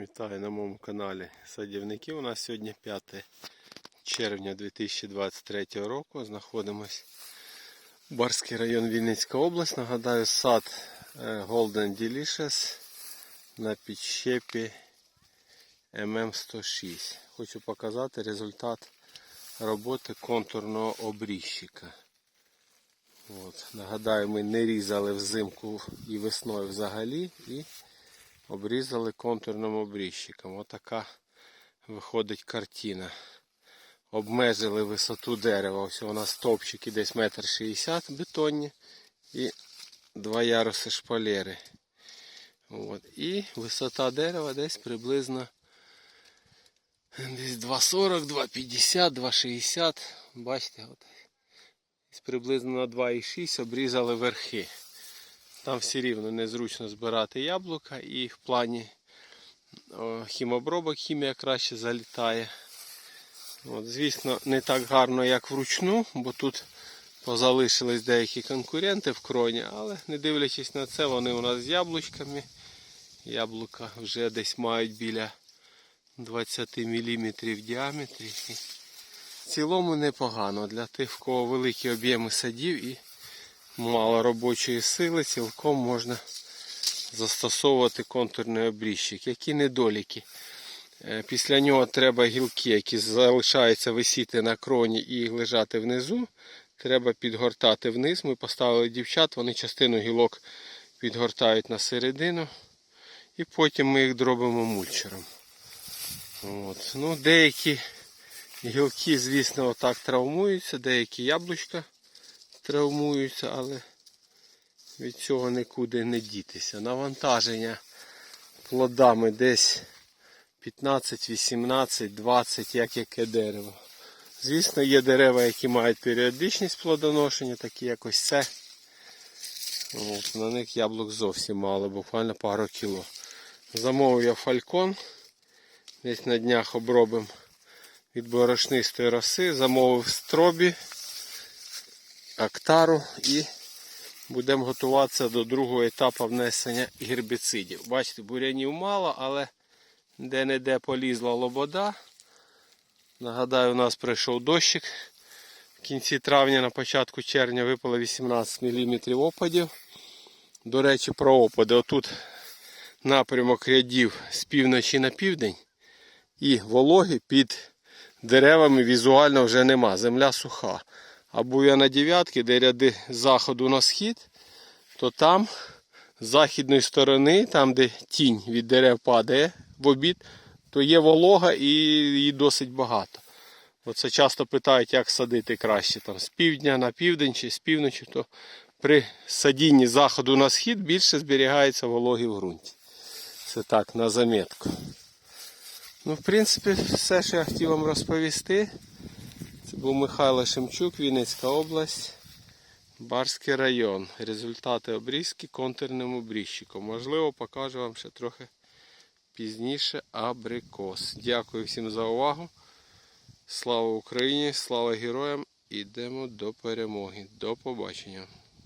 Вітаю на моєму каналі Садівники. У нас сьогодні 5 червня 2023 року. Знаходимось Барський район Вінницька область. Нагадаю, сад е, Golden Delicious на підщепі ММ106. Хочу показати результат роботи контурного обріжчика. От. Нагадаю, ми не різали взимку і весною взагалі. і обрізали контурним обрізчиком. Отака виходить картина. Обмежили висоту дерева. Ось у нас стовпчики десь метр шістдесят бетонні і два яруси шпалери. От. І висота дерева десь приблизно десь 2,40, 2,50, 2,60. Бачите, от. Приблизно на 2,6 обрізали верхи. Там все рівно незручно збирати яблука і в плані хімобробок хімія краще залітає. От, Звісно, не так гарно, як вручну, бо тут позалишились деякі конкуренти в кроні, але не дивлячись на це, вони у нас з яблучками. Яблука вже десь мають біля 20 мм в діаметрі. В цілому непогано для тих, в кого великі об'єми садів і мало робочої сили, цілком можна застосовувати контурний обріжчик. Які недоліки? Е, Після нього треба гілки, які залишаються висіти на кроні і лежати внизу. Треба підгортати вниз. Ми поставили дівчат, вони частину гілок підгортають на середину. І потім ми їх дробимо мульчером. От. Ну, Деякі гілки, звісно, отак травмуються, деякі яблучка травмуються, але від цього нікуди не дітися. Навантаження плодами десь 15, 18, 20, як яке дерево. Звісно, є дерева, які мають періодичність плодоношення, такі як ось це. От, на них яблук зовсім мало, буквально пару кіло. Замовив я фалькон. Десь на днях обробимо від борошнистої роси. Замовив стробі, актару і будемо готуватися до другого етапу внесення гербіцидів. Бачите, бурянів мало, але де-не-де полізла лобода. Нагадаю, у нас прийшов дощик. В кінці травня, на початку червня випало 18 мм опадів. До речі, про опади. Отут напрямок рядів з півночі на південь. І вологи під деревами візуально вже нема. Земля суха. А був я на дев'ятки, де ряди заходу на схід, то там з західної сторони, там де тінь від дерев падає в обід, то є волога і її досить багато. Оце часто питають, як садити краще там з півдня на південь чи з півночі, то при садінні заходу на схід більше зберігається вологи в ґрунті. Це так, на замітку. Ну, в принципі, все, що я хотів вам розповісти. Це був Михайло Шемчук, Вінницька область, Барський район. Результати обрізки контурним обрізчиком. Можливо, покажу вам ще трохи пізніше абрикос. Дякую всім за увагу. Слава Україні, слава героям! Ідемо до перемоги. До побачення.